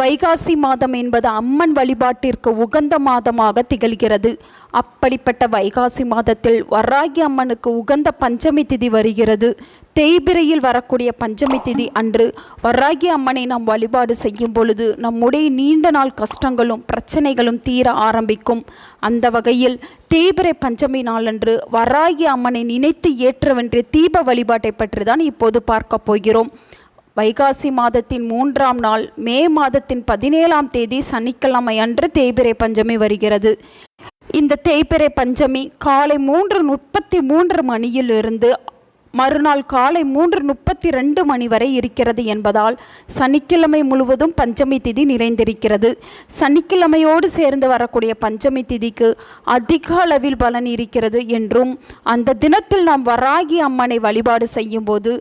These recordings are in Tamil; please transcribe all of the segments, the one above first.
வைகாசி மாதம் என்பது அம்மன் வழிபாட்டிற்கு உகந்த மாதமாக திகழ்கிறது. அப்படிப்பட்ட வைகாசி மாதத்தில் வராகி அம்மனுக்கு உகந்த பஞ்சமி திதி வருகிறது. தேய்பிரையில் வரக்கூடிய பஞ்சமி திதி அன்று வராகி அம்மனை நாம் வழிபாடு செய்யும் பொழுது நம்முடைய நீண்ட நாள் கஷ்டங்களும் பிரச்சனைகளும் தீர ஆரம்பிக்கும். அந்த வகையில் தேய்பிரை பஞ்சமி நாளன்று வராகி அம்மனை நினைத்து ஏற்றவென்ற தீப வழிபாட்டை பற்றி தான் இப்போது பார்க்க போகிறோம். வைகாசி மாதத்தின் மூன்றாம் நாள் மே மாதத்தின் பதினேழாம் தேதி சனிக்கிழமை அன்று தேய்பிறை பஞ்சமி வருகிறது. இந்த தேய்பிறை பஞ்சமி காலை மூன்று முப்பத்தி மூன்று மணியிலிருந்து மறுநாள் காலை மூன்று முப்பத்தி ரெண்டு மணி வரை இருக்கிறது என்பதால் சனிக்கிழமை முழுவதும் பஞ்சமி திதி நிறைந்திருக்கிறது. சனிக்கிழமையோடு சேர்ந்து வரக்கூடிய பஞ்சமி திதிக்கு அதிக அளவில் பலன் இருக்கிறது என்றும் அந்த தினத்தில் நாம் வராகி அம்மனை வழிபாடு செய்யும்போது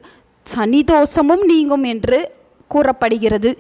சனிதோஷமும் நீங்கும் என்று கூறப்படுகிறது.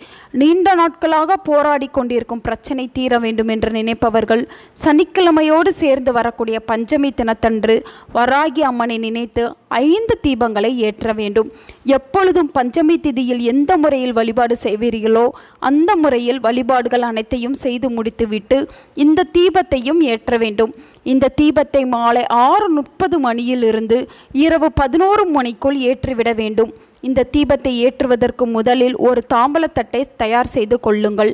நீண்ட நாட்களாக போராடி கொண்டிருக்கும் பிரச்சனை தீர வேண்டும் என்று நினைப்பவர்கள் சனிக்கிழமையோடு சேர்ந்து வரக்கூடிய பஞ்சமி தினத்தன்று வராகி அம்மனை நினைத்து ஐந்து தீபங்களை ஏற்ற வேண்டும். எப்பொழுதும் பஞ்சமி திதியில் எந்த முறையில் வழிபாடு செய்வீர்களோ அந்த முறையில் வழிபாடுகள் அனைத்தையும் செய்து முடித்துவிட்டு இந்த தீபத்தையும் ஏற்ற வேண்டும். இந்த தீபத்தை மாலை ஆறு முப்பது மணியிலிருந்து இரவு பதினோரு மணிக்குள் ஏற்றிவிட வேண்டும். இந்த தீபத்தை ஏற்றுவதற்கு முதலில் ஒரு தாம்பலத்தட்டை தயார் செய்து கொள்ளுங்கள்.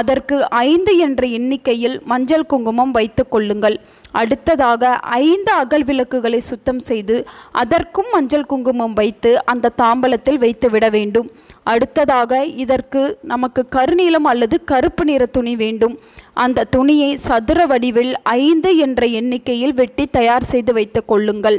அதற்கு ஐந்து என்ற எண்ணிக்கையில் மஞ்சள் குங்குமம் வைத்து கொள்ளுங்கள். அடுத்ததாக ஐந்து அகல் விளக்குகளை சுத்தம் செய்து அதற்கும் மஞ்சள் குங்குமம் வைத்து அந்த தாம்பலத்தில் வைத்து விட வேண்டும். அடுத்ததாக இதற்கு நமக்கு கருநீலம் அல்லது கருப்பு நிற துணி வேண்டும். அந்த துணியை சதுர வடிவில் ஐந்து என்ற எண்ணிக்கையில் வெட்டி தயார் செய்து வைத்து கொள்ளுங்கள்.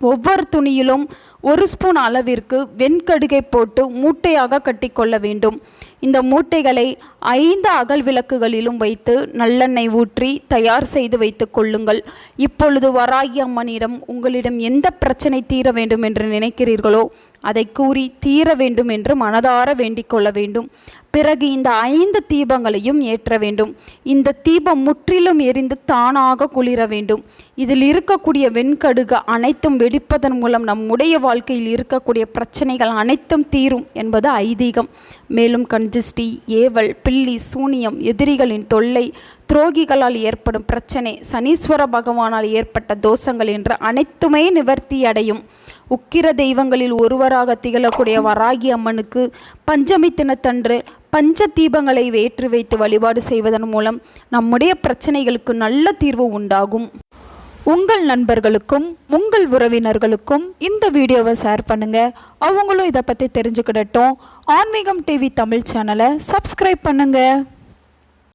ஒவ்வொரு துணியிலும் ஒரு ஸ்பூன் அளவிற்கு வெண்கடுகை போட்டு மூட்டையாக கட்டிக்கொள்ள வேண்டும். இந்த மூட்டைகளை ஐந்து அகல் விளக்குகளிலும் வைத்து நல்லெண்ணெய் ஊற்றி தயார் செய்து வைத்து கொள்ளுங்கள். இப்பொழுது வராகி அம்மனிடம் உங்களிடம் எந்த பிரச்சனை தீர வேண்டும் என்று நினைக்கிறீர்களோ அதை கூறி தீர வேண்டும் என்று மனதார வேண்டிக் கொள்ள வேண்டும். பிறகு இந்த ஐந்து தீபங்களையும் ஏற்ற வேண்டும். இந்த தீபம் முற்றிலும் எரிந்து தானாக குளிர வேண்டும். இதில் இருக்கக்கூடிய வெண்கடுகு அனைத்தும் வெடிப்பதன் மூலம் நம்முடைய வாழ்க்கையில் இருக்கக்கூடிய பிரச்சனைகள் அனைத்தும் தீரும் என்பது ஐதீகம். மேலும் கஞ்சிஷ்டி ஏவல் பில்லி சூனியம் எதிரிகளின் தொல்லை துரோகிகளால் ஏற்படும் பிரச்சனை சனீஸ்வர பகவானால் ஏற்பட்ட தோஷங்கள் என்று அனைத்துமே நிவர்த்தி அடையும். உக்கிர தெய்வங்களில் ஒருவராக திகழக்கூடிய வராகி அம்மனுக்கு பஞ்சமி தினத்தன்று பஞ்ச தீபங்களை வேற்று வைத்து வழிபாடு செய்வதன் மூலம் நம்முடைய பிரச்சனைகளுக்கு நல்ல தீர்வு உண்டாகும். உங்கள் நண்பர்களுக்கும் உங்கள் உறவினர்களுக்கும் இந்த வீடியோவை ஷேர் பண்ணுங்க. அவங்களும் இதை பற்றி தெரிஞ்சுக்கிடட்டும். ஆன்மீகம் டிவி தமிழ் சேனலை சப்ஸ்கிரைப் பண்ணுங்கள்